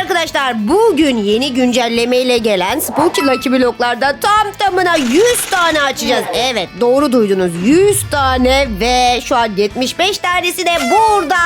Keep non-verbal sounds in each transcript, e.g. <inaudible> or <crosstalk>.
arkadaşlar bugün yeni güncellemeyle gelen Spooky Lucky Block'lardan tam tamına 100 tane açacağız. Evet doğru duydunuz 100 tane ve şu an 75 tanesi de burada.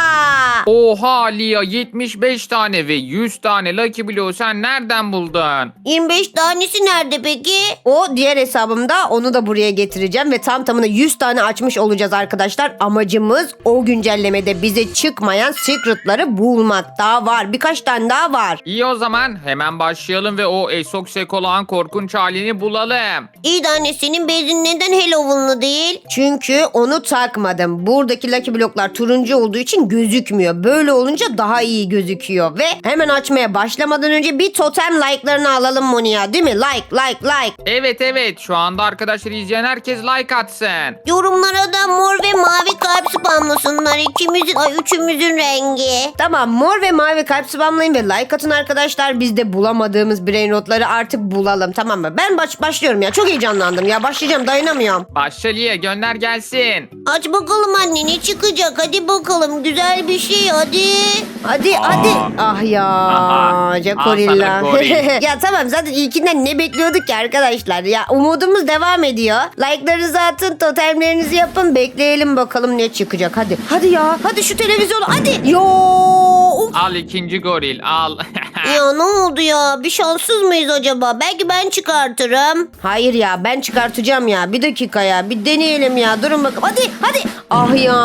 Oha Lia 75 tane ve 100 tane Lucky Blue sen nereden buldun? 25 tanesi nerede peki? O diğer hesabımda onu da buraya getireceğim ve tam tamına 100 tane açmış olacağız arkadaşlar. Amacımız o güncellemede bize çıkmayan secretları bulmak. Daha var birkaç tane daha var. İyi o zaman hemen başlayalım ve o Esok Sekolağın korkunç halini bulalım. İyi de anne senin bezin neden Halloween'lı değil? Çünkü onu takmadım. Buradaki Lucky Block'lar turuncu olduğu için gözükmüyor. Böyle olunca daha iyi gözüküyor. Ve hemen açmaya başlamadan önce bir totem like'larını alalım Monia değil mi? Like like like. Evet evet şu anda arkadaşlar izleyen herkes like atsın. Yorumlara da mor ve mavi kalp spamlasınlar. İkimizin, ay üçümüzün rengi. Tamam mor ve mavi kalp spamlayın ve like atın arkadaşlar. Biz de bulamadığımız brain rotları artık bulalım tamam mı? Ben baş başlıyorum ya çok heyecanlandım ya başlayacağım dayanamıyorum. Başla Lia gönder gelsin. Aç bakalım anne ne çıkacak? Hadi bakalım güzel bir şey hadi. Hadi hadi. Ah ya Aha. Jacorilla. Al sana goril. <laughs> ya tamam zaten ilkinden ne bekliyorduk ki arkadaşlar? Ya umudumuz devam ediyor. Like'larınızı atın, totemlerinizi yapın. Bekleyelim bakalım ne çıkacak. Hadi. Hadi ya. Hadi şu televizyonu. Hadi. Yo. Uf. Al ikinci goril al. <laughs> Ya ne oldu ya? Bir şanssız mıyız acaba? Belki ben çıkartırım. Hayır ya ben çıkartacağım ya. Bir dakika ya. Bir deneyelim ya. Durun bakalım. Hadi hadi. Ah ya.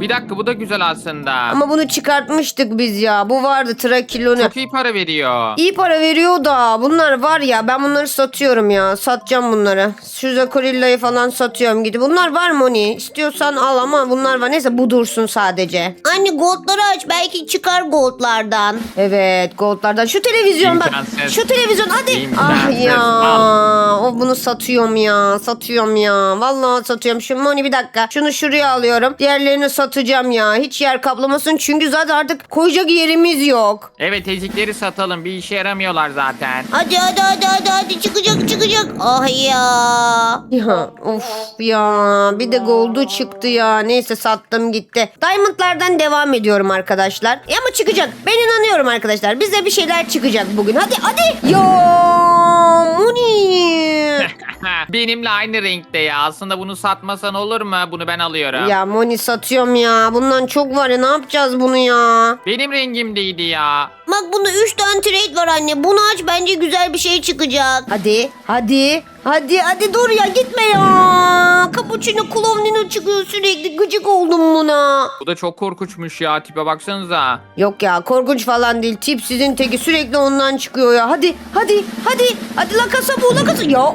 bir dakika bu da güzel aslında. Ama bunu çıkartmıştık biz ya. Bu vardı Trakilonu. Çok iyi para veriyor. İyi para veriyor da bunlar var ya ben bunları satıyorum ya satacağım bunları. Şu Zakorilla'yı falan satıyorum gidip. Bunlar var Moni istiyorsan al ama bunlar var neyse bu dursun sadece. Anne goldları aç belki çıkar goldlardan. Evet goldlardan şu televizyon bak İmkansız. şu televizyon hadi. İmkansız. Ah ya Al. o bunu satıyorum ya satıyorum ya vallahi satıyorum. Şu Moni bir dakika şunu şuraya alıyorum diğerlerini satacağım ya hiç yer kaplamasın çünkü zaten artık koyacak yerimiz yok. Evet ezikleri satalım bir işe yaramıyorlar zaten. Hadi hadi hadi hadi hadi çıkacak çıkacak. Ah ya. Ya of ya bir de gold'u çıktı ya neyse sattım gitti. Diamond'lardan devam ediyorum arkadaşlar. E ama çıkacak ben inanıyorum arkadaşlar bize bir şeyler çıkacak bugün hadi hadi. Ya Moni. <laughs> Benimle aynı renkte ya. Aslında bunu satmasan olur mu? Bunu ben alıyorum. ya Moni satıyorum ya bundan çok var ya ne yapacağız bunu ya. Benim rengimdeydi ya. Bak bunda 3 tane trade var anne. Bunu aç bence güzel bir şey çıkacak. Hadi hadi hadi hadi dur ya gitme ya. Cappuccino Clovnino çıkıyor sürekli gıcık oldum buna. Bu da çok korkunçmuş ya. Tipe baksanıza. Yok ya korkunç falan değil. Tip sizin teki sürekli ondan çıkıyor ya. Hadi hadi hadi. Hadi la kasa bu la kasa. Ya.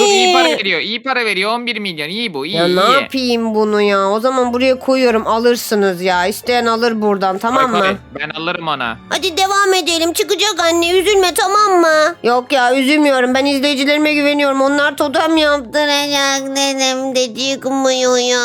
Dur iyi para veriyor. iyi para veriyor. 11 milyon. İyi bu. iyi Ya iyi. ne yapayım bunu ya? O zaman buraya koyuyorum alırsınız ya. İsteyen alır buradan tamam Koy, koy. mı? Ben alırım onu. Hadi devam edelim. Çıkacak anne. Üzülme tamam mı? Yok ya üzülmüyorum. Ben izleyicilerime güveniyorum. Onlar totem yaptı. Duracak dedim de çıkmıyor ya.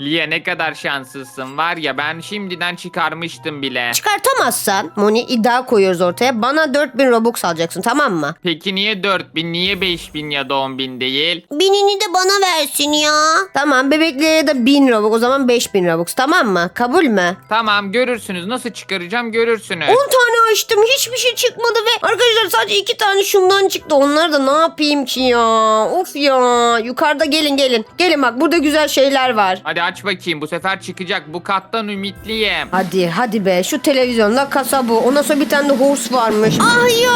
Lia ne kadar şanslısın. Var ya ben şimdiden çıkarmıştım bile. Çıkartamazsan Moni iddia koyuyoruz ortaya. Bana 4000 Robux alacaksın tamam mı? Peki niye 4000 niye 5000 ya da 10.000 değil? Binini de bana versin ya. Tamam bebekliğe de 1000 Robux o zaman 5000 Robux tamam mı? Kabul mü? Tamam görürsünüz. Nasıl çıkaracağım görürsünüz. 10 tane açtım hiçbir şey çıkmadı ve arkadaşlar sadece 2 tane şundan çıktı. Onları da ne yapayım ki ya? Of ya. Yukarıda gelin gelin. Gelin bak burada güzel şeyler var. Hadi aç bakayım bu sefer çıkacak. Bu kattan ümitliyim. Hadi hadi be şu televizyonda kasa bu. Ondan sonra bir tane de horse varmış. Ay ya.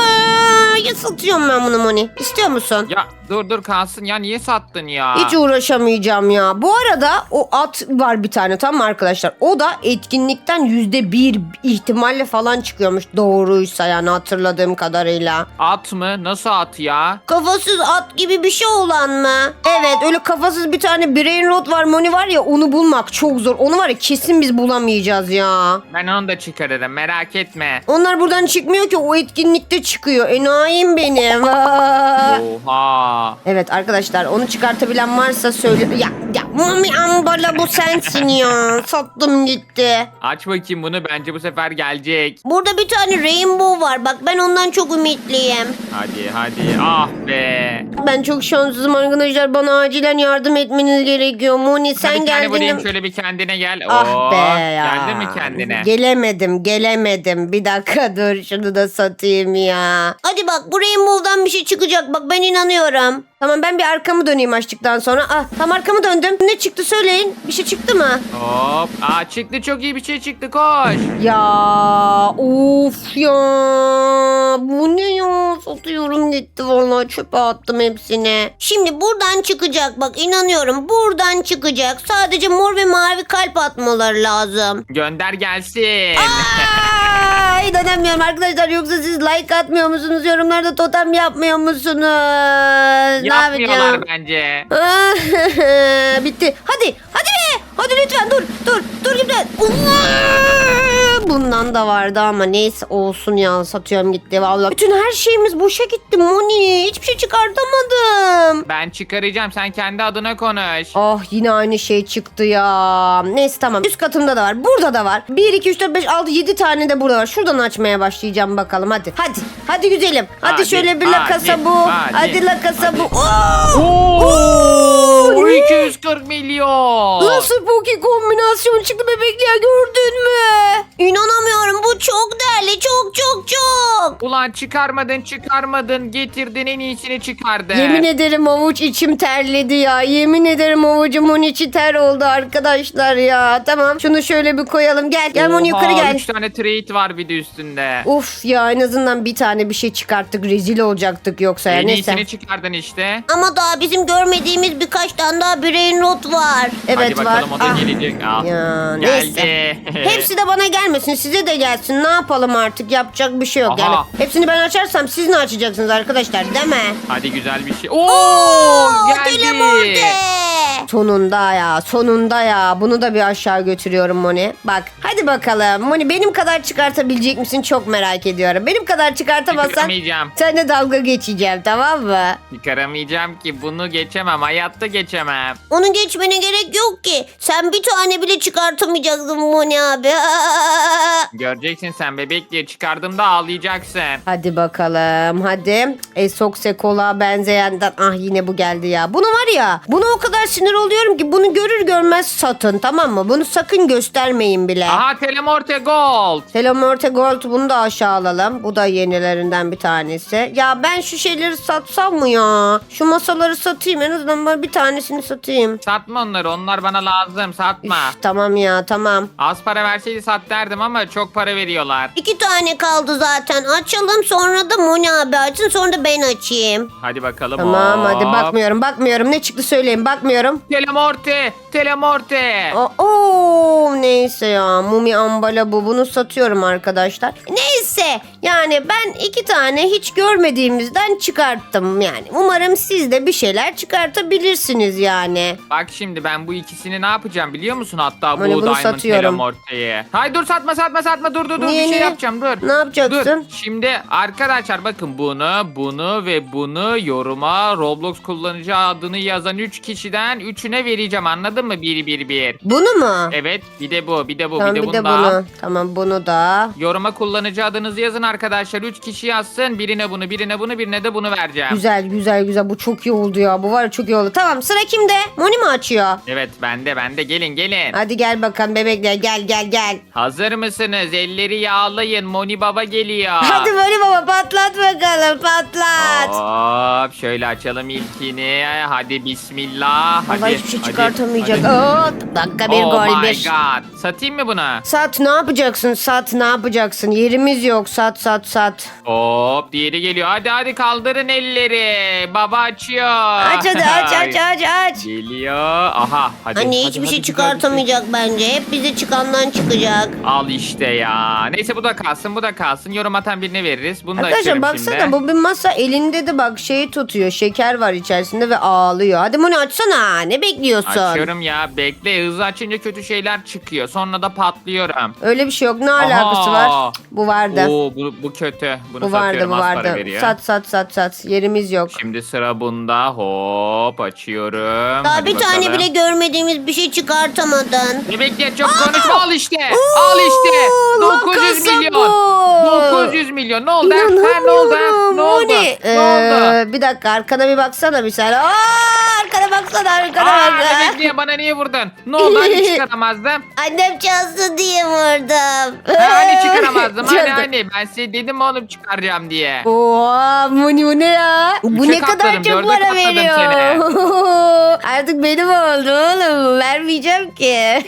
Ya satıyorum ben bunu Moni. İstiyor musun? Ya dur dur kalsın ya niye sattın ya? Hiç uğraşamayacağım ya. Bu arada o at var bir tane tamam mı arkadaşlar? O da etkinlikten yüzde bir ihtimalle falan çıkıyormuş. Doğruysa yani hatırladığım kadarıyla. At mı? Nasıl at ya? Kafasız at gibi bir şey olan mı? Evet öyle kafasız bir tane brain rot var Moni var ya onu bulmak çok zor. Onu var ya kesin biz bulamayacağız ya. Ben onu da çıkarırım merak etme. Onlar buradan çıkmıyor ki o etkinlikte çıkıyor. Enayim benim. Oha. Evet arkadaşlar onu çıkartabilen varsa söyle. Ya ya Mami ambala bu sensin ya. Sattım gitti. Aç bakayım bunu bence bu sefer gelecek. Burada bir tane rainbow var. Bak ben ondan çok ümitliyim. Hadi hadi ah be. Ben çok şanssızım arkadaşlar. Bana acilen yardım etmeniz gerekiyor. Moni sen bir tane geldin. vurayım şöyle bir kendine gel. Ah Oo, be ya. Geldin mi kendine? Gelemedim gelemedim. Bir dakika <laughs> dur şunu da satayım ya. Hadi bak bu rainbow'dan bir şey çıkacak. Bak ben inanıyorum. Tamam ben bir arkamı döneyim açtıktan sonra. Ah tam arkamı döndüm. Ne çıktı söyleyin. Bir şey çıktı mı? Hop. Aa çıktı çok iyi bir şey çıktı koş. Ya of ya. Bu ne ya? Satıyorum gitti vallahi çöpe attım hepsini. Şimdi buradan çıkacak. Bak inanıyorum. Buradan çıkacak. Sadece mor ve mavi kalp atmaları lazım. Gönder gelsin. Ay inanamıyorum arkadaşlar yoksa siz like atmıyor musunuz? Yorumlarda totem yapmıyor musunuz? Ne Yapmıyorlar yapacağım? bence. <laughs> Bitti. Hadi hadi be. Hadi lütfen dur dur dur lütfen. Bundan da vardı ama neyse olsun ya satıyorum gitti vallahi. Bütün her şeyimiz boşa gitti Moni. Hiçbir şey çıkartamadım. Ben çıkaracağım sen kendi adına konuş. Ah yine aynı şey çıktı ya. Neyse tamam. Üst katımda da var. Burada da var. 1, 2, 3, 4, 5, 6, 7 tane de burada var. Şuradan açmaya başlayacağım bakalım. Hadi. Hadi. Hadi güzelim. Hadi, Hadi, şöyle bir la hadi, kasa bu. Hadi, hadi, la kasa bu. Oo! Oo, Oo, ne? 240 milyon. Nasıl Poki kombinasyon çıktı bebekli ya gördün mü? İnanamıyorum. Bu çok değerli. Çok çok çok. Ulan çıkarmadın çıkarmadın getirdin en iyisini çıkardın. Yemin ederim avuç içim terledi ya. Yemin ederim avucumun içi ter oldu arkadaşlar ya. Tamam şunu şöyle bir koyalım. Gel gel Moni yukarı gel. 3 tane trade var bir de üstünde. Uf ya en azından bir tane bir şey çıkarttık. Rezil olacaktık yoksa ya. en Neyse. iyisini çıkardın işte. Ama daha bizim görmediğimiz birkaç tane daha brain rot var. Evet Hadi var. Da Ah. gelecek. Al. Ya Geldi. neyse. <laughs> Hepsi de bana gelmesin size de gelsin. Ne yapalım artık yapacak bir şey yok. Aha. Yani hepsini ben açarsam siz ne açacaksınız arkadaşlar değil mi? Hadi güzel bir şey. Oo, geldi. Telemorte. Sonunda ya sonunda ya bunu da bir aşağı götürüyorum Moni. Bak hadi bakalım Moni benim kadar çıkartabilecek misin çok merak ediyorum. Benim kadar çıkartamazsan Çıkaramayacağım. seninle dalga geçeceğim tamam mı? Çıkaramayacağım ki bunu geçemem. Hayatta geçemem. Onu geçmene gerek yok ki. Sen bir tane bile çıkartamayacaksın Moni abi. <laughs> Göreceksin sen bebek diye çıkardığımda ağlayacaksın. Hadi bakalım hadi. Esokse kola benzeyenden ah yine bu geldi ya. Bunu var ya buna o kadar sinir oluyorum ki bunu görür görmez satın tamam mı? Bunu sakın göstermeyin bile. Aha Telemorte Gold. Telemorte Gold bunu da aşağı alalım. Bu da yenilerinden bir tanesi. Ya ben şu şeyleri satsam mı ya? Şu masaları satayım en azından ben bir tanesini satayım. Satma onları. Onlar bana lazım. Satma. Üf, tamam ya tamam. Az para verseydi sat derdim ama çok para veriyorlar. İki tane kaldı zaten. Açalım sonra da Moni abi açsın sonra da ben açayım. Hadi bakalım. Tamam hop. hadi bakmıyorum bakmıyorum. Ne çıktı söyleyin bakmıyorum. Telemorte. Telemorte. Aa, Oo, neyse ya mumi ambala bu bunu satıyorum arkadaşlar. Neyse yani ben iki tane hiç görmediğimizden çıkarttım yani. Umarım siz de bir şeyler çıkartabilirsiniz yani. Bak şimdi ben bu ikisini ne yapacağım biliyor musun? Hatta bu Hani bunu Diamond satıyorum. Telemorte'yi. Hayır dur satma satma satma dur dur dur Niye, bir şey niye? yapacağım dur. Ne yapacaksın? Dur şimdi arkadaşlar bakın bunu bunu ve bunu yoruma Roblox kullanıcı adını yazan 3 kişiden 3'üne vereceğim anladın mı? Bir bir bir. Bunu mu? Evet bir de bu bir de bu tamam bir de, bir de bunu da. bunu. Tamam bunu da. Yoruma kullanıcı adınızı yazın arkadaşlar. 3 kişi yazsın. Birine bunu, birine bunu, birine de bunu vereceğim. Güzel güzel güzel bu çok iyi oldu ya. Bu var ya çok iyi oldu. Tamam sıra kimde? Moni mi açıyor? Evet bende bende gelin gelin. Hadi gel bakalım bebekler gel gel gel. Hazır mısınız? Elleri yağlayın. Moni Baba geliyor. <laughs> Hadi Moni baba patlat bakalım patlat. Hop şöyle açalım ilkini. Hadi bismillah. Vallahi Hadi, hiçbir şey hadi, çıkartamayacak. hadi. Aa, dakika bir oh gol my bir. god. Satayım mı bunu? Sat ne yapacaksın? Sat ne yapacaksın? Yerimiz yok. Sat sat sat. Hop diğeri geliyor. Hadi hadi kaldırın elleri. Baba açıyor. Aç hadi aç <laughs> aç aç aç. Geliyor. Aha hadi. Hani hadi, hiçbir hadi, şey çıkartamayacak bence. Hep bize çıkandan çıkacak. Al işte ya. Neyse bu da kalsın bu da kalsın. Yorum atan birine veririz. Bunu da Arkadaşlar açıyorum baksana şimdi. bu bir masa elinde de bak şeyi tutuyor. Şeker var içerisinde ve ağlıyor. Hadi Moni açsana. Ne bekliyorsun? Açıyorum ya bekle hızlı açınca kötü şeyler çıkıyor sonra da patlıyorum. Öyle bir şey yok. Ne alakası var? Bu vardı. Oo bu, bu kötü. Bunu bu vardı satıyorum bu az para vardı. veriyor. Sat sat sat sat. Yerimiz yok. Şimdi sıra bunda hop açıyorum. Daha Hadi bir tane bakalım. bile görmediğimiz bir şey çıkartamadın. Ne bekle çok konuşma al işte. al işte. Oo, 900 lan milyon. kasabı. 900 milyon. Ne oldu? Ha, ne oldu? Ne oldu? Ne oldu? ee, bir dakika arkana bir baksana bir saniye. Aa, arkana baksana arkana Aa, bak. ne bekle bana niye vurdun? Ne oldu? Hani <laughs> çıkaramazdım? Annem çalsın diye vurdum. Ha, hani <laughs> çıkaramazdım? Hani Çaldı. hani ben size dedim oğlum çıkaracağım diye. Oha Moni bu ne ya? Bu Üçe ne kadar katladım, çok dörde para katladım veriyor. <laughs> Artık benim oldu oğlum. Vermeyeceğim ki.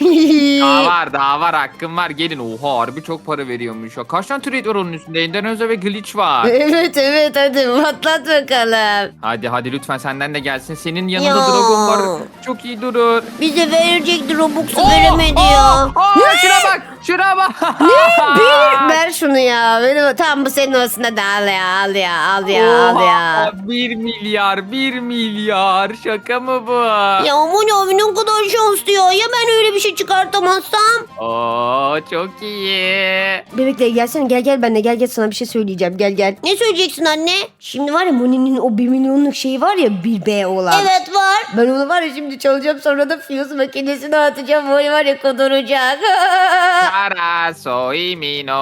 Daha var daha var hakkım var gelin. Oha harbi çok para veriyormuş. ya. Kaç tane trade var onun üstünde? Endonezya ve glitch var. evet evet hadi patlat bakalım. hadi hadi lütfen senden de gelsin. Senin yanında Ya. dragon var. Çok iyi durur. Bize verecekti Robux'u veremedi ya. aa, şuna bak şuna bak. Bir <laughs> ver şunu ya. Benim, tamam bu senin olsun hadi al ya al ya al ya al ya. Oha, 1 milyar 1 milyar şaka mı bu? Ya Moni abi ne kadar şanslı ya. Ya ben öyle bir şey çıkartamazsam? Oo çok iyi. Bebekle gelsene gel gel benimle gel gel sana bir şey söyleyeceğim gel gel. Ne söyleyeceksin anne? Şimdi var ya Moni'nin o 1 milyonluk şeyi var ya 1B olan. Evet var. Ben onu var ya şimdi çalacağım sonra da fuse makinesine atacağım. Moni var ya kuduracak. <laughs> Para soy mino.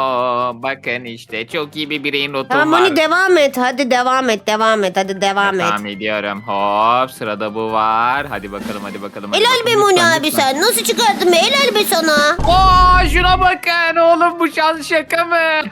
Bakın işte çok iyi bir bireyin notum tamam var. Moni devam et. Hadi devam et devam et. Hadi devam et. Devam ediyorum. Hop sırada bu var. Hadi bakalım hadi bakalım. hadi Helal be bakalım. Moni Lütfen, abi lütfen. sen. Nasıl çıkardın be? Helal be sana. Bakın oğlum bu şans şaka mı? <laughs>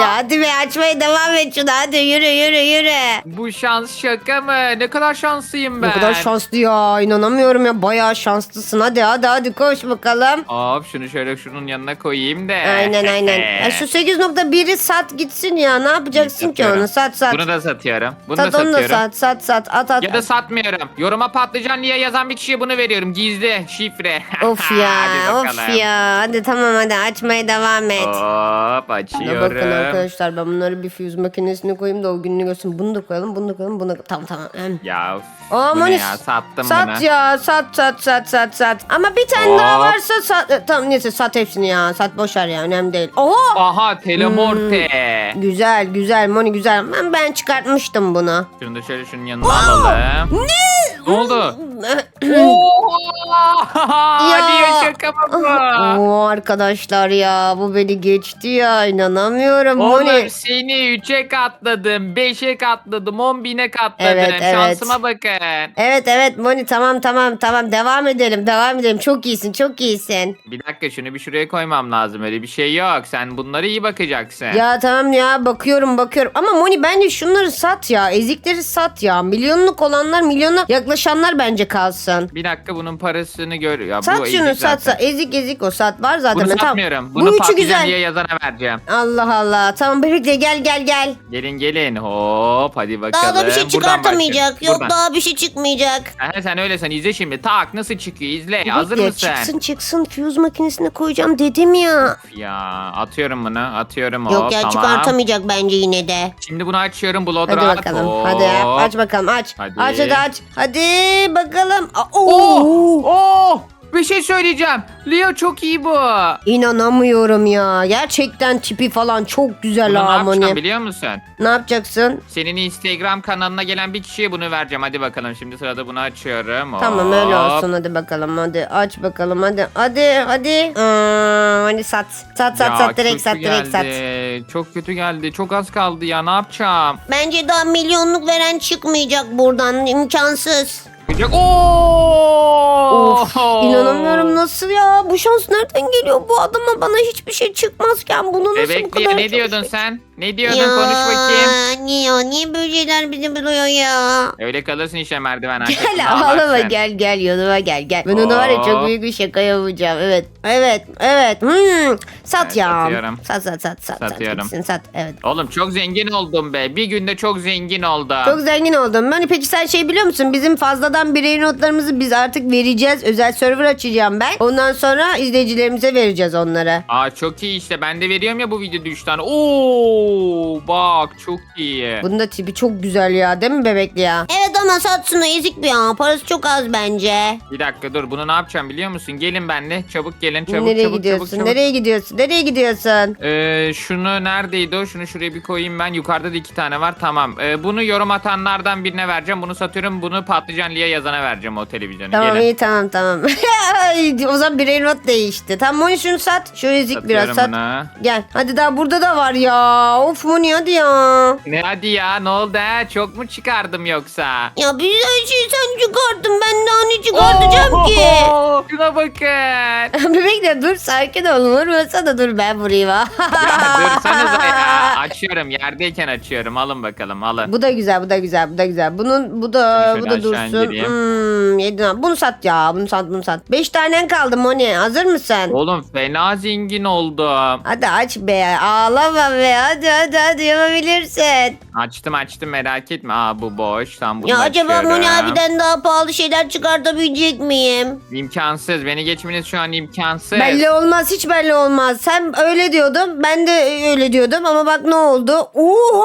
Ya hadi be açmaya devam et şunu. Hadi yürü yürü yürü. Bu şans şaka mı? Ne kadar şanslıyım ben. Ne kadar şanslı ya. inanamıyorum ya. Bayağı şanslısın. Hadi hadi hadi koş bakalım. Hop şunu şöyle şunun yanına koyayım da. Aynen aynen. <laughs> Ya şu 8.1'i sat gitsin ya. Ne yapacaksın ki Satıyorum. onu? Sat sat. Bunu da satıyorum. Bunu Sat da onu da satıyorum. sat sat sat. At at. Ya da satmıyorum. Yoruma patlıcan diye yazan bir kişiye bunu veriyorum. Gizli, şifre. Of ya <laughs> Hadi of ya. Hadi tamam hadi açmaya devam et. Hop Şuna açıyorum. bakın arkadaşlar ben bunları bir fuse makinesine koyayım da o gününü görsün. Bunu da koyalım bunu da koyalım bunu da Tamam tamam. Hem. Ya Aa, bu ne Moni, ya sattım Sat bunu. ya sat sat sat sat sat. Ama bir tane daha Hop. varsa sat. e, Tamam neyse sat hepsini ya. Sat boşver ya önemli değil. Oha. Aha telemorte. Hmm. Güzel güzel Moni güzel. Ben, ben çıkartmıştım bunu. Şunu da şöyle şunun yanına alalım. Ne? Ne oldu? <clears throat> Oha! <laughs> Ya. Şaka bu? Oo arkadaşlar ya bu beni geçti ya inanamıyorum Moni. Oğlum seni 3'e katladım, 5'e katladım, 10 bine katladım. Evet, evet. Şansıma bakın. Evet evet Moni tamam tamam tamam devam edelim devam edelim. Çok iyisin çok iyisin. Bir dakika şunu bir şuraya koymam lazım. Öyle bir şey yok. Sen bunlara iyi bakacaksın. Ya tamam ya bakıyorum bakıyorum ama Moni bence şunları sat ya ezikleri sat ya milyonluk olanlar milyona yaklaşanlar bence kalsın. Bir dakika bunun parasını gör. Ya, Sat bu şunu ezik sat zaten. sat ezik ezik o sat var zaten. Bunu Ben- tamam. satmıyorum. Bu Bunu üçü patlıcan güzel. diye yazana vereceğim. Allah Allah tamam bebekle gel gel gel. Gelin gelin. Hop hadi bakalım. Daha da bir şey Buradan çıkartamayacak. Yok Buradan. daha bir şey çıkmayacak. Aha, sen öyle sen izle şimdi. Tak nasıl çıkıyor izle. Hazır Bebekle, mısın? Çıksın çıksın fuse makinesine koyacağım dedim ya. Ya atıyorum bunu. Atıyorum Yok hop ya tamam. çıkartamayacak bence yine de. Şimdi bunu açıyorum. Blood Hadi bakalım. Hop. Hadi aç bakalım aç. Hadi. Aç hadi aç. Hadi bakalım. Aa, Oh! Oo. Oh! Bir şey söyleyeceğim. Leo çok iyi bu. İnanamıyorum ya. Gerçekten tipi falan çok güzel Bunu ne yapacağım Moni. biliyor musun? Ne yapacaksın? Senin Instagram kanalına gelen bir kişiye bunu vereceğim. Hadi bakalım. Şimdi sırada bunu açıyorum. Tamam öyle Hop. olsun hadi bakalım hadi aç bakalım hadi hadi hadi Aa, hadi sat sat sat Ya, sat direkt kötü sat direkt sat geldi. Çok kötü geldi. Çok az kaldı ya. Ne yapacağım? Bence daha milyonluk veren çıkmayacak buradan. imkansız. Gidecek. Oo! Of inanamıyorum nasıl ya bu şans nereden geliyor bu adama bana hiçbir şey çıkmazken bunu nasıl bu Bebekli kadar ne çok diyordun şey- sen? Ne diyordun konuş bakayım. Niye? Niye böyle şeyler bizi buluyor ya? Öyle kalırsın işte merdiven <laughs> Gel arkasında ağlama ağlarsın. gel gel yanıma gel gel. Ben ona var ya çok Oo. büyük bir şaka yapacağım. Evet evet evet. Hmm. Sat Evet, ya. satıyorum. Sat sat sat sat. Satıyorum. Sat, gitsin, sat. evet. Oğlum çok zengin oldum be. Bir günde çok zengin oldum. Çok zengin oldum. Ben peki sen şey biliyor musun? Bizim fazladan birey notlarımızı biz artık vereceğiz. Özel server açacağım ben. Ondan sonra izleyicilerimize vereceğiz onları. Aa çok iyi işte. Ben de veriyorum ya bu videoda 3 tane. Oo bak çok iyi. Bunun da tipi çok güzel ya değil mi bebekli ya? Evet ama satsın o ezik bir ya. Parası çok az bence. Bir dakika dur. Bunu ne yapacağım biliyor musun? Gelin benimle. Çabuk gelin. Çabuk Nereye çabuk gidiyorsun? çabuk çabuk. Nereye gidiyorsun? Nereye gidiyorsun? Ee, şunu neredeydi o? Şunu şuraya bir koyayım ben. Yukarıda da iki tane var. Tamam. Ee, bunu yorum atanlardan birine vereceğim. Bunu satıyorum. Bunu patlıcan Liye yazana vereceğim o televizyonu. Tamam Gelin. iyi tamam tamam. <laughs> Ay, o zaman birey not değişti. Tamam Moni şunu sat. Şu ezik biraz Satıyorum sat. bunu. Gel. Hadi daha burada da var ya. Of Moni hadi ya. Ne hadi ya ne oldu ha? Çok mu çıkardım yoksa? Ya bir her şeyi sen çıkarttın. Ben daha ne çıkartacağım ki? Oo, Şuna bakın. <laughs> Bebekle dur sakin ol. Vurmasa da dur ben vurayım ha. ya <laughs> dursanıza ya. Açıyorum. Yerdeyken açıyorum. Alın bakalım alın. Bu da güzel, bu da güzel, bu da güzel. Bunun bu da Şöyle bu da aşağı dursun. indireyim. Hmm, yedin abi. Bunu sat ya. Bunu sat, bunu sat. Beş tanen kaldı Moni. Hazır mısın? Oğlum fena zengin oldum. Hadi aç be. Ağlama be. Hadi hadi hadi yapabilirsin. Açtım açtım merak etme. Aa bu boş. Tam bunu Ya acaba açıyorum. Moni abiden daha pahalı şeyler çıkartabilecek miyim? İmkansız. Beni geçmeniz şu an imkansız. Belli olmaz. Hiç belli olmaz. Sen öyle diyordun. Ben de öyle diyordum. Ama bak ne oldu? Oha!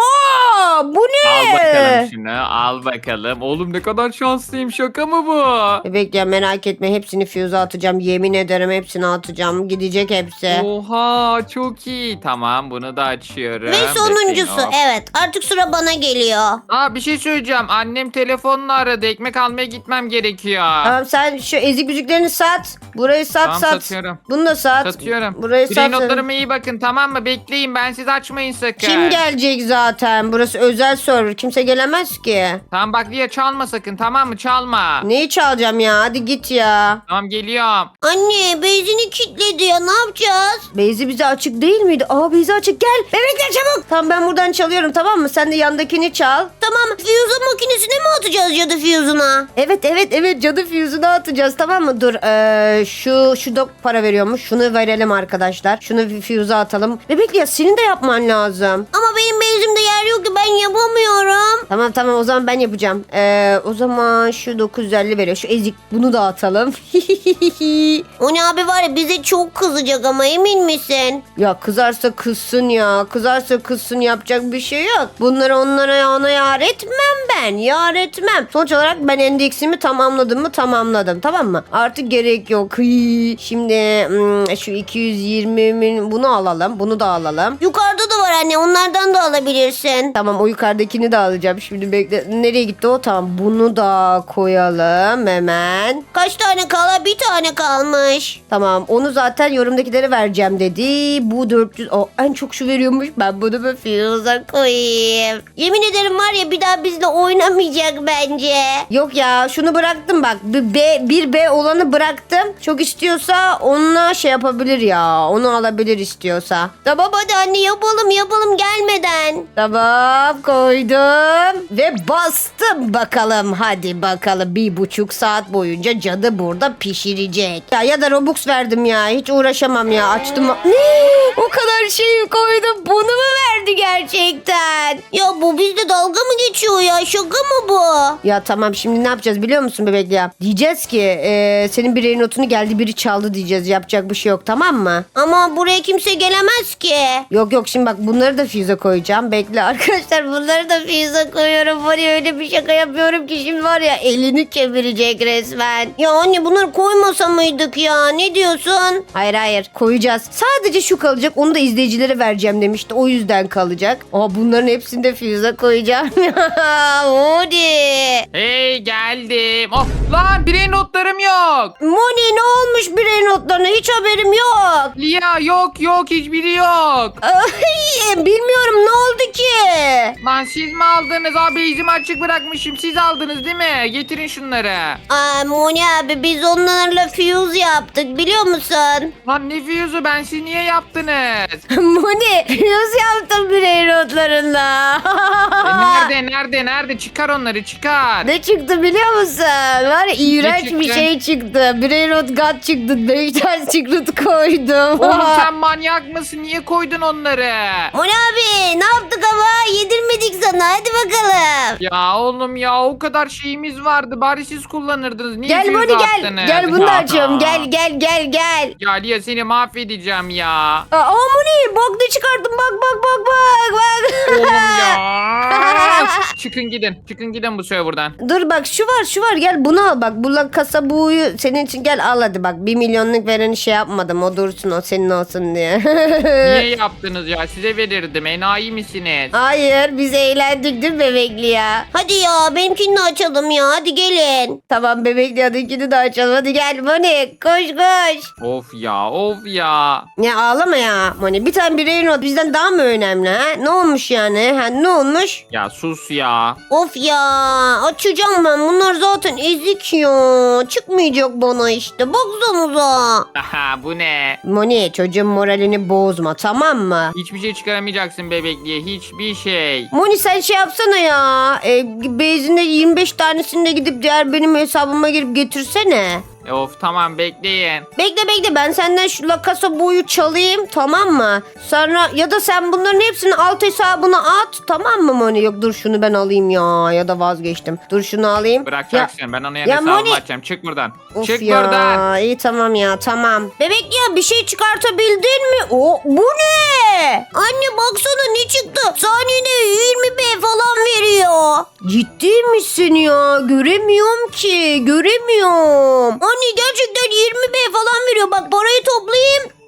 Bu ne? Al bakalım şunu. Al bakalım. Oğlum ne kadar şanslıyım. Şaka mı bu? Bebek ya merak etme. Hepsini füze atacağım. Yemin ederim hepsini atacağım. Gidecek hepsi. Oha çok iyi. Tamam bunu da açıyorum. Ve sonuncusu hop. evet artık sıra bana geliyor. Aa bir şey söyleyeceğim. Annem telefonla aradı. Ekmek almaya gitmem gerekiyor. Tamam sen şu ezik müziklerini sat. Burayı sat Tamam, sat. satıyorum. Bunu da sat. Satıyorum. Burayı Birey sat. notlarıma iyi bakın tamam mı? Bekleyin ben siz açmayın sakın. Kim gelecek zaten? Burası özel server. Kimse gelemez ki. Tamam bak Lia çalma sakın tamam mı? Çalma. Neyi çalacağım ya? Hadi git ya. Tamam geliyorum. Anne benzini kilitledi ya ne yapacağız? Beyzi bize açık değil miydi? Aa Beyzi açık. Gel. Bebekler çabuk. Tamam ben buradan çalıyorum tamam mı? Sen de yandakini çal. Tamam füze makinesine mi atacağız cadı füzuna? Evet evet evet cadı füzünü atacağız tamam mı? Dur ee, şu şu da para veriyormuş. Şunu verelim arkadaşlar. Şunu füze atalım. Bebek ya senin de yapman lazım. Ama benim bezimde yer yok ki ben yapamıyorum. Tamam tamam o zaman ben yapacağım. Ee, o zaman şu 950 veriyor. Şu ezik bunu da atalım. <laughs> Oni abi var ya bize çok kızacak ama emin misin? ya kızarsa kızsın ya. Kızarsa kızsın yapacak bir şey yok. Bunları onlara ona yar etmem ben. Yar etmem. Sonuç olarak ben endeksimi tamamladım mı tamamladım. Tamam mı? Artık gerek yok. Hıy. Şimdi hmm, şu 220 bin bunu alalım. Bunu da alalım. Yukarıda da var anne onlardan da alabilirsin. Tamam o yukarıdakini de alacağım. Şimdi bekle. Nereye gitti o? Tamam bunu da koyalım hemen. Kaç tane kala? Bir tane kalmış. Tamam onu zaten yorumdakilere vereceğim dedi. Bu 400 o en çok şu veriyormuş. Ben bunu bir fiyoza koyayım. Yemin ederim var ya bir daha bizle oynamayacak bence. Yok ya şunu bıraktım bak. Bir B, bir B olanı bıraktım. Çok istiyorsa onunla şey yapabilir ya. Onu alabilir istiyorsa. Tamam hadi anne yapalım yapalım gelmeden. Tamam koydum ve bastım bakalım hadi bakalım bir buçuk saat boyunca cadı burada pişirecek. Ya ya da Robux verdim ya hiç uğraşamam ya açtım. Ne? O kadar şeyi koydum bunu mu verdi gerçekten? Ya bu bizde dalga mı geçiyor ya şaka mı bu? Ya tamam şimdi ne yapacağız biliyor musun bebek ya? Diyeceğiz ki e, senin bireyin notunu geldi biri çaldı diyeceğiz yapacak bir şey yok tamam mı? Ama buraya kimse gelemez ki. Yok yok şimdi bak bunları da füze koyacağım. Bekle <laughs> arkadaşlar bunları da füze koyuyorum. Var ya öyle bir şaka yapıyorum ki şimdi var ya elini kemirecek resmen. Ya anne bunları koymasa mıydık ya ne diyorsun? Hayır hayır koyacağız. Sadece şu kalacak onu da izleyicilere vereceğim demişti. O yüzden kalacak. Aa bunların hepsini de füze koyacağım. <laughs> Hadi. Hey geldim. Oh lan birey notlarım yok. Moni ne olmuş birey notlarına hiç haberim yok. Lia yok yok hiçbiri yok. <laughs> Ay, bilmiyorum ne oldu ki? Lan siz mi aldınız? Abi izimi açık bırakmışım. Siz aldınız değil mi? Getirin şunları. Aa, Moni abi biz onlarla fuse yaptık biliyor musun? Lan ne füyüzü ben siz niye yaptınız? <laughs> Moni yüz yaptım birey başlarında. E, nerede <laughs> nerede nerede çıkar onları çıkar. Ne çıktı biliyor musun? Var ya iğrenç bir çıktı? şey çıktı. Brainrot God çıktı. Beytan Secret koydum. Oğlum <laughs> sen manyak mısın? Niye koydun onları? Moni abi ne yaptık ama yedirmedik sana hadi bakalım. Ya oğlum ya o kadar şeyimiz vardı. Bari siz kullanırdınız. Niye Gel Moni gel. Gel bunu da açıyorum. Gel gel gel gel. Ya Lia seni mahvedeceğim ya. Aa Moni bok ne çıkarttım bak bak bak bak bak. Oğlum ya. <laughs> çıkın gidin. Çıkın gidin bu serverdan. Dur bak şu var şu var gel bunu al bak. Bu kasa buğuyu senin için gel al hadi bak. Bir milyonluk vereni şey yapmadım o dursun o senin olsun diye. <laughs> Niye yaptınız ya? Size verirdim. Enayi misiniz? Hayır biz eğlendik değil mi bebekli ya? Hadi ya benimkini de açalım ya hadi gelin. Tamam bebekli adakini de açalım hadi gel Moni koş koş. Of ya of ya. Ya ağlama ya Moni bir tane bireyin o bizden daha mı önemli ha? Ne olmuş yani ha ne olmuş? Ya sus ya. Of ya açacağım ben bunlar zaten ezik ya. Çıkmayacak bana işte baksanıza. Aha bu ne? Moni çocuğun moralini bozma tamam mı? Hiçbir şey çıkaramayacaksın bebekliğe. Hiçbir şey. Moni sen şey yapsana ya. E, bezinde 25 tanesini de gidip diğer benim hesabıma girip getirsene. Of tamam bekleyin. Bekle bekle ben senden şu lakasa boyu çalayım tamam mı? Sonra ya da sen bunların hepsini alt hesabına at tamam mı Moni? Yok dur şunu ben alayım ya ya da vazgeçtim. Dur şunu alayım. Bırakacaksın. ben onun ya yerine hesabımı Moni- açacağım. Çık buradan. Of Çık ya buradan. iyi tamam ya tamam. Bebek ya bir şey çıkartabildin mi? O bu ne? Anne baksana ne çıktı? Saniyede 20B falan veriyor. Ciddi misin ya? Göremiyorum ki göremiyorum. Anne gerçekten 20B falan veriyor. Bak parayı.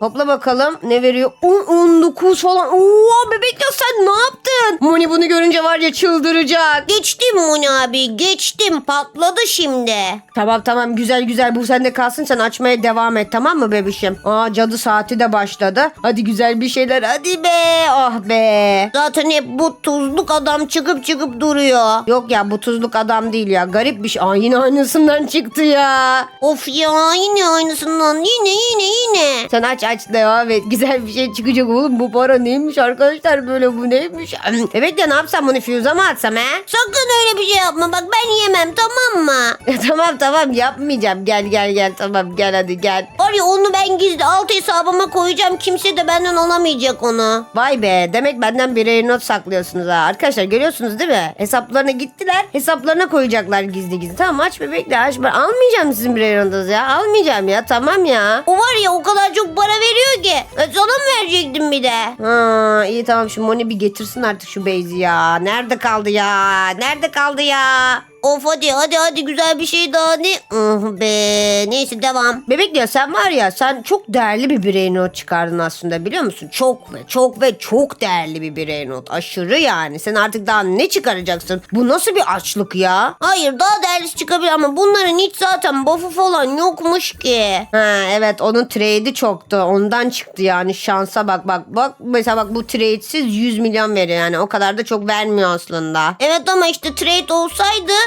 Topla bakalım ne veriyor? 10, 19 falan. Oo bebek ya sen ne yaptın? Moni bunu görünce var ya çıldıracak. Geçtim Moni abi geçtim patladı şimdi. Tamam tamam güzel güzel bu sende kalsın sen açmaya devam et tamam mı bebişim? Aa cadı saati de başladı. Hadi güzel bir şeyler hadi be ah be. Zaten hep bu tuzluk adam çıkıp çıkıp duruyor. Yok ya bu tuzluk adam değil ya garip bir şey. Aa yine aynısından çıktı ya. Of ya yine aynısından yine yine yine. Sen aç aç devam et. Güzel bir şey çıkacak oğlum. Bu para neymiş arkadaşlar böyle bu neymiş? Evet ya ne yapsam bunu füze mı atsam he? Sakın öyle bir şey yapma bak ben yemem tamam mı? <laughs> tamam tamam yapmayacağım. Gel gel gel tamam gel hadi gel. Var ya onu ben gizli alt hesabıma koyacağım kimse de benden alamayacak onu. Vay be demek benden birey not saklıyorsunuz ha. Arkadaşlar görüyorsunuz değil mi? Hesaplarına gittiler. Hesaplarına koyacaklar gizli gizli. Tamam aç bebekle aç. Ben almayacağım sizin birey notunuzu ya. Almayacağım ya tamam ya. O var ya o kadar çok para veriyor ki. E, sana verecektim bir de? Ha, iyi tamam şu Moni bir getirsin artık şu Beyzi ya. Nerede kaldı ya? Nerede kaldı ya? Of hadi hadi hadi güzel bir şey daha ne? Ah be neyse devam. Bebek ya sen var ya sen çok değerli bir birey not çıkardın aslında biliyor musun? Çok ve çok ve çok değerli bir birey not. Aşırı yani. Sen artık daha ne çıkaracaksın? Bu nasıl bir açlık ya? Hayır daha değerlisi çıkabilir ama bunların hiç zaten buff'u falan yokmuş ki. Ha evet onun trade'i çoktu. Ondan çıktı yani şansa bak bak bak. Mesela bak bu trade'siz 100 milyon veriyor yani. O kadar da çok vermiyor aslında. Evet ama işte trade olsaydı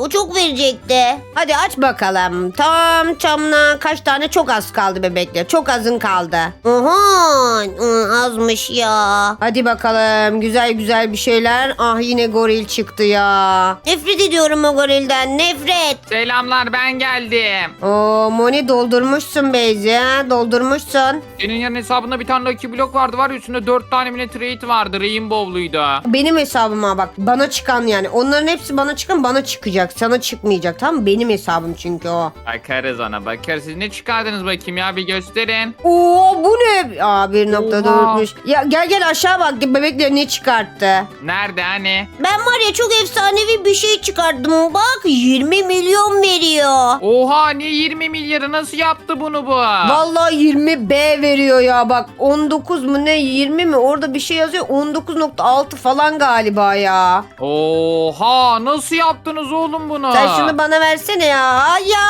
o çok verecekti. Hadi aç bakalım. Tam tamına kaç tane çok az kaldı bebekler. Çok azın kaldı. Oha ı, azmış ya. Hadi bakalım güzel güzel bir şeyler. Ah yine goril çıktı ya. Nefret ediyorum o gorilden nefret. Selamlar ben geldim. Oo Moni doldurmuşsun Beyzi ha? Doldurmuşsun. Senin yarın hesabında bir tane Lucky Block vardı var ya üstünde 4 tane bile trade vardı. Rainbow'luydu. Benim hesabıma bak. Bana çıkan yani. Onların hepsi bana çıkan bana çıkacak. Sana çıkmayacak tamam mı? Benim hesabım çünkü o. Bakarız ona bakarız. Siz ne çıkardınız bakayım ya bir gösterin. Oo bu ne? Aa 1.4'müş. Oha. Ya gel gel aşağı bak. Bebekler ne çıkarttı? Nerede hani? Ben var ya çok efsanevi bir şey çıkardım. Bak 20 milyon veriyor. Oha ne 20 milyarı nasıl yaptı bunu bu? Vallahi 20 B veriyor ya bak 19 mu ne 20 mi orada bir şey yazıyor 19.6 falan galiba ya. Oha nasıl yaptınız oğlum bunu? Sen şunu bana versene ya. Ya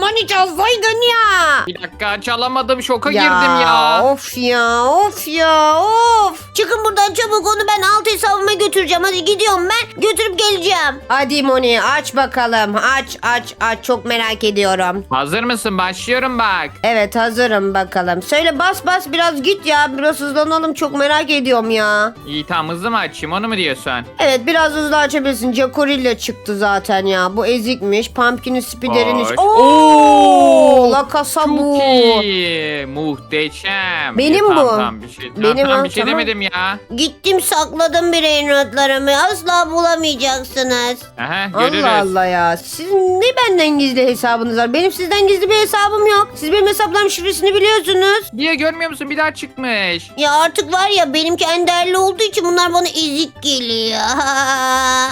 mani çalsaydın ya. Bir dakika çalamadım şoka girdim ya. Of ya of ya of. Çıkın buradan çabuk onu ben alt hesabıma götüreceğim. Hadi gidiyorum ben götürüp geleceğim. Hadi Moni aç bakalım. Aç aç aç çok merak ediyorum. Hazır mısın? Başlıyorum bak. Evet hazırım bakalım. Söyle bas bas biraz git ya. Biraz hızlanalım çok merak ediyorum ya. İyi tamam hızlı mı açayım onu mu diyorsun? Evet biraz hızlı açabilirsin. Jacorilla çıktı zaten ya. Bu ezikmiş. Pumpkin'in spiderin iç. Hoş. Oo, La Casa bu. Çok iyi. Muhteşem. Benim Ya, tamam, bu. Tamam, bir şey, Benim tamam, o, bir şey tamam. demedim ya. Gittim sakladım birey notlarımı. Asla bulamayacaksınız. Aha, görürüz. Allah Allah ya. Sizin ne benden gizli hesabınız var? Benim sizden gizli bir hesabım yok. Siz benim hesaplarım şifresini biliyorsunuz. Diye görmüyor musun? Bir daha çıkmış. Ya artık var ya benimki en değerli olduğu için bunlar bana ezik geliyor. <laughs>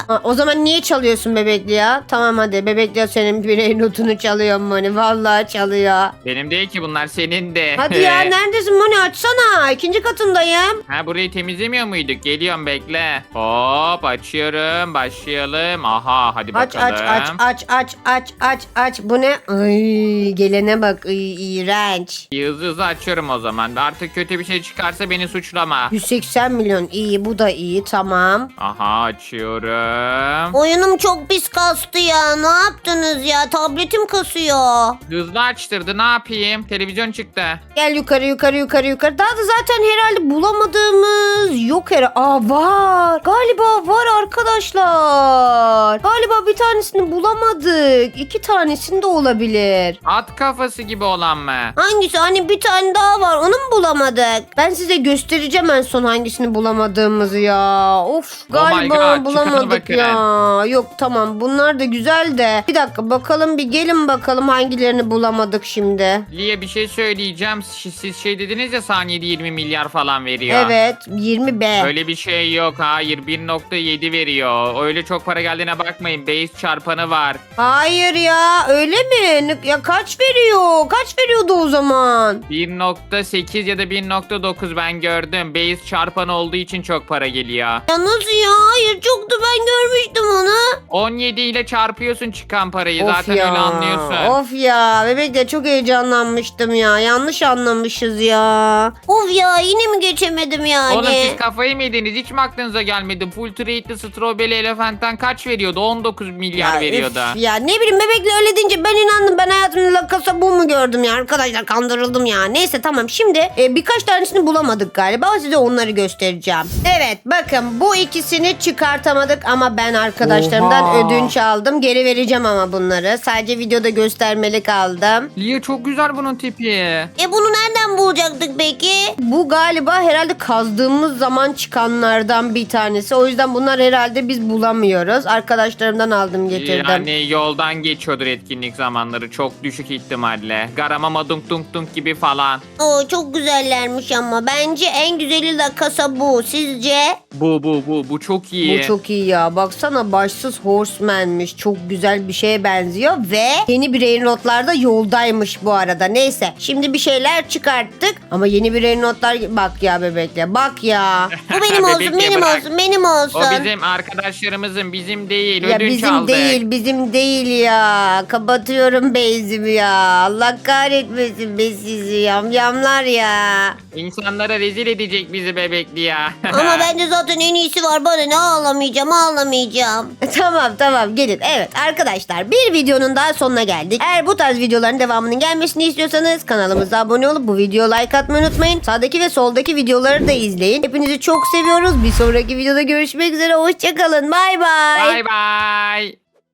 Ha, o zaman niye çalıyorsun bebekli ya? Tamam hadi bebekli ya senin birey notunu çalıyor Moni. Vallahi çalıyor. Benim değil ki bunlar senin de. Hadi ya <laughs> neredesin Moni açsana. İkinci katındayım. Ha burayı temizlemiyor muyduk? Geliyorum bekle. Hop açıyorum. Başlayalım. Aha hadi Aç bakalım. aç aç aç aç aç aç aç. Bu ne? Ay gelene bak. Ay, iğrenç. İyi, Hızlı hızlı açıyorum o zaman. Artık kötü bir şey çıkarsa beni suçlama. 180 milyon iyi bu da iyi tamam. Aha açıyorum. Oyunum çok pis kastı ya. Ne yaptınız ya? Tabletim kasıyor. Hızlı açtırdı ne yapayım? Televizyon çıktı. Gel yukarı yukarı yukarı yukarı. Daha da zaten herhalde bulamadığımız yok herhalde. Aa var. Galiba var arkadaşlar. Galiba bir tanesini bulamadık. İki tanesinde olabilir. At kafası gibi olan mı? Hangisi? Hani bir tane daha var. Onu mu bulamadık? Ben size göstereceğim en son hangisini bulamadığımızı ya. Of Oh my galiba God, bulamadık ya. Yok tamam bunlar da güzel de. Bir dakika bakalım bir gelin bakalım hangilerini bulamadık şimdi. Liye bir şey söyleyeceğim. Siz siz şey dediniz ya saniyede 20 milyar falan veriyor. Evet 20 B. Öyle bir şey yok. Hayır 1.7 veriyor. Öyle çok para geldiğine bakmayın. Base çarpanı var. Hayır ya öyle mi? Ne- Ya kaç veriyor? Kaç veriyordu o zaman? 1.8 ya da 1.9 ben gördüm. Base çarpanı olduğu için çok para geliyor. Ya nasıl ya? Hayır çoktu ben görmüştüm onu. 17 ile çarpıyorsun çıkan parayı. Zaten öyle anlıyorsun. Of ya bebek de çok heyecanlanmıştım ya. Yanlış anlamışız ya. Of ya yine mi geçemedim yani? Oğlum siz kafayı mı yediniz? Hiç mi aklınıza gelmedi? Full trade'li Strawberry Elephant'tan kaç veriyordu? 19 milyar Ya, veriyordu. üf ya ne bileyim bebekle öyle deyince ben inandım. Ben hayatımda La Casa bu mu gördüm ya arkadaşlar kandırıldım ya. Neyse tamam şimdi e, birkaç tanesini bulamadık galiba. Size onları göstereceğim. Evet bakın bu ikisini çıkartamadık ama ben arkadaşlarımdan Oha. ödünç aldım. Geri vereceğim ama bunları. Sadece videoda göstermelik aldım. Liye çok güzel bunun tipi. E bunu nereden bulacaktık peki? Bu galiba herhalde kazdığımız zaman çıkanlardan bir tanesi. O yüzden bunlar herhalde biz bulamıyoruz. Arkadaşlarımdan aldım getirdim. Yani yoldan geçiyordur etkinlik zamanları. Çok düşük ihtimalle. Garamama dunk dunk dunk gibi falan. Oo çok güzellermiş ama bence en güzeli La Casa bu. Sizce? Bu bu bu bu çok iyi. Bu çok iyi ya. Baksana başsız horseman'miş. Çok güzel bir şeye benziyor ve yeni bir notlarda yoldaymış bu arada. Neyse şimdi bir şeyler çıkarttık ama yeni bir notlar bak ya bebekle bak ya. Bu <laughs> benim olsun, Bebekle benim bırak. olsun, benim olsun. O bizim arkadaşlarımızın bizim değil. Ya Ödünç bizim aldık. değil bizim değil ya. Kapatıyorum bezimi ya. Allah kahretmesin be sizi yamyamlar ya. İnsanlara rezil edecek bizi bebekli ya. Ama <laughs> bence zaten en iyisi var. Bana ne ağlamayacağım, ağlamayacağım. tamam tamam gelin. Evet arkadaşlar bir videonun daha sonuna geldik. Eğer bu tarz videoların devamının gelmesini istiyorsanız kanalımıza abone olup bu videoya like atmayı unutmayın. Sağdaki ve soldaki videoları da izleyin. Hepinizi çok seviyoruz. Bir sonraki videoda görüşmek üzere. Hoşçakalın. Bay bay. Bye bye.